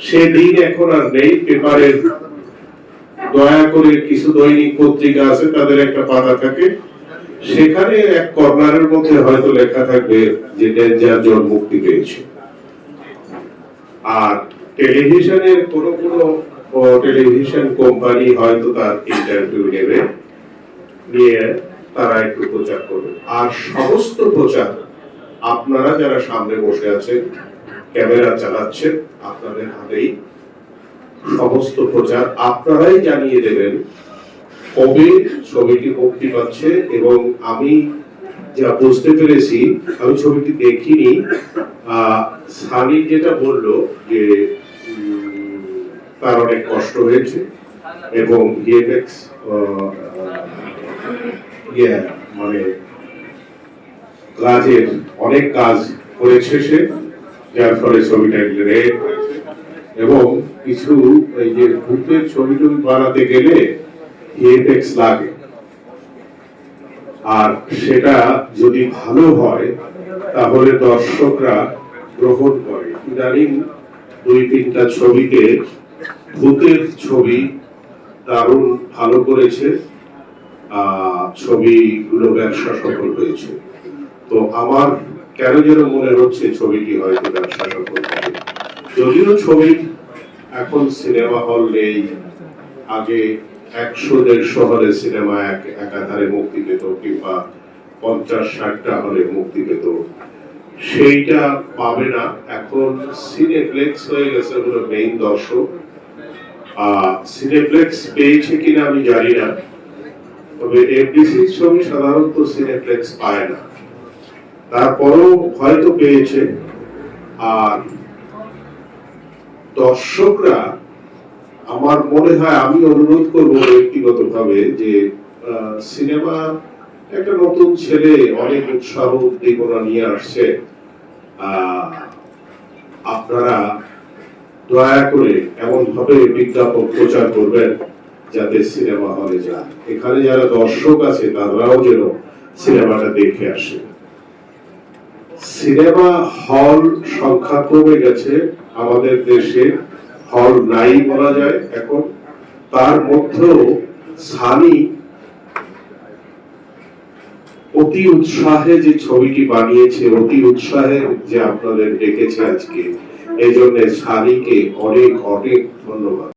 সেদিন এখন আর নেই পেপারের দয়া করে কিছু দৈনিক পত্রিকা আছে, তাদের একটা পাতা থাকে। সেখানে এক কর্নারের মধ্যে হয়তো লেখা থাকবে যে ডেঞ্জার জোন মুক্তি পেয়েছে। আর টেলিভিশনের কোন কোন টেলিভিশন কোম্পানি হয়তো তার ইন্টারভিউ নেবে, নিয়ে তারা একটু প্রচার করবে। আর সমস্ত প্রচার আপনারা যারা সামনে বসে আছেন ক্যামেরা চালাচ্ছেন আপনাদের হাতেই সমস্ত প্রচার। আপনারাই জানিয়ে দেবেন কবে ছবিটি মুক্তি পাচ্ছে এবং আমি যা বুঝতে পেরেছি, আমি ছবিটি দেখিনি। সানি যেটা বলল যে তার অনেক কষ্ট হয়েছে এবং ইয়ে মানে কাজের অনেক কাজ করেছে সে। যার ফলে ছবিটা রেড হয়েছে। এবং কিছু এই যে ভূতের ছবি টবি বানাতে গেলে ভিএফএক্স লাগে। আর সেটা যদি ভালো হয়, তাহলে দর্শকরা গ্রহণ করে। ইদানিং দুই তিনটা ছবিতে ভূতের ছবি দারুণ ভালো করেছে। ছবিগুলো ব্যবসা সফল হয়েছে। তো আমার কেন যেন মনে হচ্ছে ছবিটি হয়তো ব্যবসা সফল হবে। যদিও ছবি এখন সিনেমা হল নেই, আগে একশো দেড়শো হলে সিনেমা এক একাধারে মুক্তি পেত, কিংবা পঞ্চাশ ষাটটা হলে মুক্তি পেত। সেইটা পাবে না। এখন সিনেপ্লেক্স হয়ে গেছে হলো মেইন দর্শক। সিনেপ্লেক্স পেয়েছে কিনা আমি জানি না। তবে এফডিসি ছবি সাধারণত সিনেপ্লেক্স পায় না। তারপরেও হয়তো পেয়েছে। আর দর্শকরা আমার মনে হয়, আমি অনুরোধ করব ব্যক্তিগত ভাবে যে সিনেমা একটা নতুন ছেলে অনেক উৎসাহ উদ্দীপনা নিয়ে আসছে। আপনারা দয়া করে এমন ভাবে বিজ্ঞাপন প্রচার করবেন যাতে সিনেমা হলে যায়। এখানে যারা দর্শক আছে, তারাও যেন সিনেমাটা দেখে আসে। সিনেমা হল সংখ্যা কমে গেছে, আমাদের দেশে হল নাই বলা যায় এখন। তার মধ্যেও সানি অতি উৎসাহে যে ছবিটি বানিয়েছে, অতি উৎসাহে যে আপনাদের ডেকেছে আজকে এই জন্য সানিকে অনেক অনেক ধন্যবাদ।